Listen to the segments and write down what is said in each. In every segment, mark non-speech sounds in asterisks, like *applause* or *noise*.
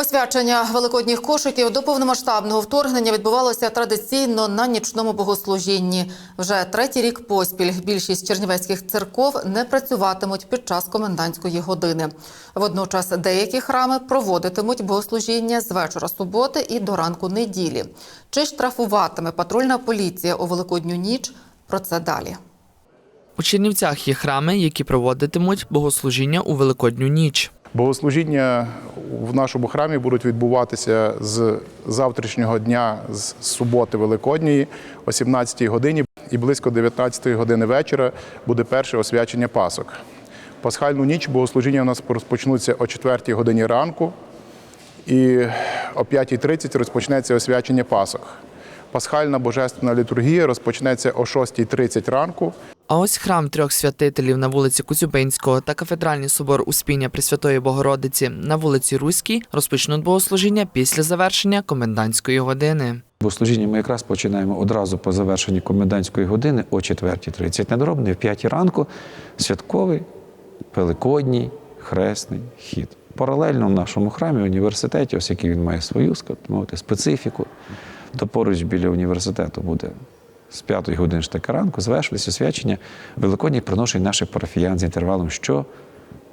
Освячення великодніх кошиків до повномасштабного вторгнення відбувалося традиційно на нічному богослужінні. Вже третій рік поспіль більшість чернівецьких церков не працюватимуть під час комендантської години. Водночас деякі храми проводитимуть богослужіння з вечора суботи і до ранку неділі. Чи штрафуватиме патрульна поліція у великодню ніч? Про це далі. У Чернівцях є храми, які проводитимуть богослужіння у Великодню ніч. Богослужіння в нашому храмі будуть відбуватися з завтрашнього дня, з суботи Великодньої, о 17-й годині і близько 19-ї години вечора буде перше освячення Пасок. Пасхальну ніч богослужіння у нас розпочнуться о 4-й годині ранку і о 5.30 розпочнеться освячення Пасок. Пасхальна божественна літургія розпочнеться о 6.30 ранку. А ось храм трьох святителів на вулиці Кузюбинського та кафедральний собор Успіння Пресвятої Богородиці на вулиці Руській розпочнуть богослужіння після завершення комендантської години. Богослужіння ми якраз починаємо одразу по завершенні комендантської години о 4.30 надробний, в 5 ранку святковий, великодній, хресний хід. Паралельно в нашому храмі, університеті, ось який він має свою мовити, специфіку, то поруч біля університету буде з 5 години штика ранку звершилися освячення великодніх приношень наших парафіян з інтервалом що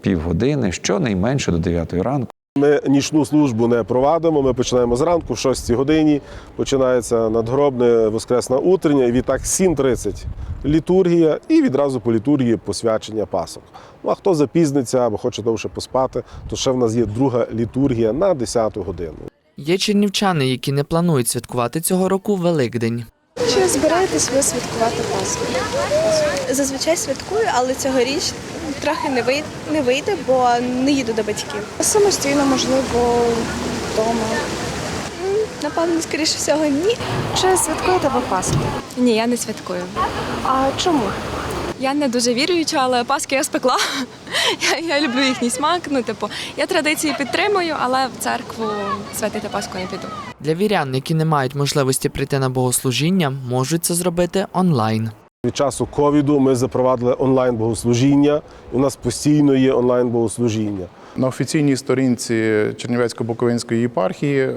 півгодини, щонайменше до 9 ранку. Ми нічну службу не провадимо. Ми починаємо зранку, в 6 годині. Починається надгробне воскресна утрення, і відтак 7.30 літургія, і відразу по літургії посвячення пасок. Ну а хто запізниться або хоче довше поспати, то ще в нас є друга літургія на 10 годину. Є чернівчани, які не планують святкувати цього року Великдень. Чи збираєтесь ви святкувати Пасху? Зазвичай святкую, але цьогоріч трохи не вийде, не вийде, бо не їду до батьків. Самостійно, можливо, вдома. Напевно, скоріше всього, ні. Чи святкуєте ви Пасху? Ні, я не святкую. А чому? Я не дуже віруюча, але паски я спекла. *laughs* Я, я люблю їхній смак. Ну, типу, я традиції підтримую, але в церкву святити Пасху не піду. Для вірян, які не мають можливості прийти на богослужіння, можуть це зробити онлайн. Від часу ковіду ми запровадили онлайн богослужіння. У нас постійно є онлайн богослужіння. На офіційній сторінці Чернівецько-Буковинської єпархії е,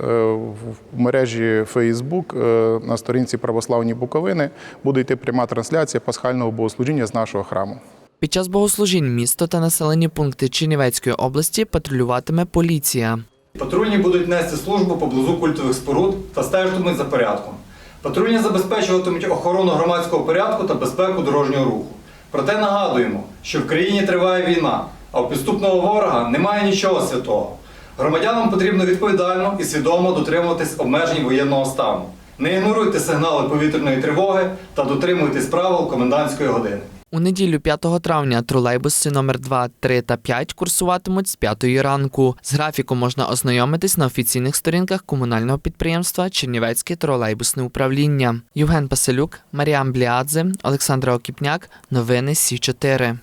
в мережі Facebook е, на сторінці Православні Буковини буде йти пряма трансляція пасхального богослужіння з нашого храму. Під час богослужінь місто та населені пункти Чернівецької області патрулюватиме поліція. Патрульні будуть нести службу поблизу культових споруд та стежитимуть за порядком. Патрульні забезпечуватимуть охорону громадського порядку та безпеку дорожнього руху. Проте нагадуємо, що в країні триває війна, а у підступного ворога немає нічого святого. Громадянам потрібно відповідально і свідомо дотримуватись обмежень воєнного стану. Не ігноруйте сигнали повітряної тривоги та дотримуйтесь правил комендантської години. У неділю 5 травня тролейбуси номер 2, 3 та 5 курсуватимуть з 5 ранку. З графіком можна ознайомитись на офіційних сторінках комунального підприємства Чернівецьке тролейбусне управління. Євген Паселюк, Маріан Бліадзе, Олександра Окіпняк. Новини Сі 4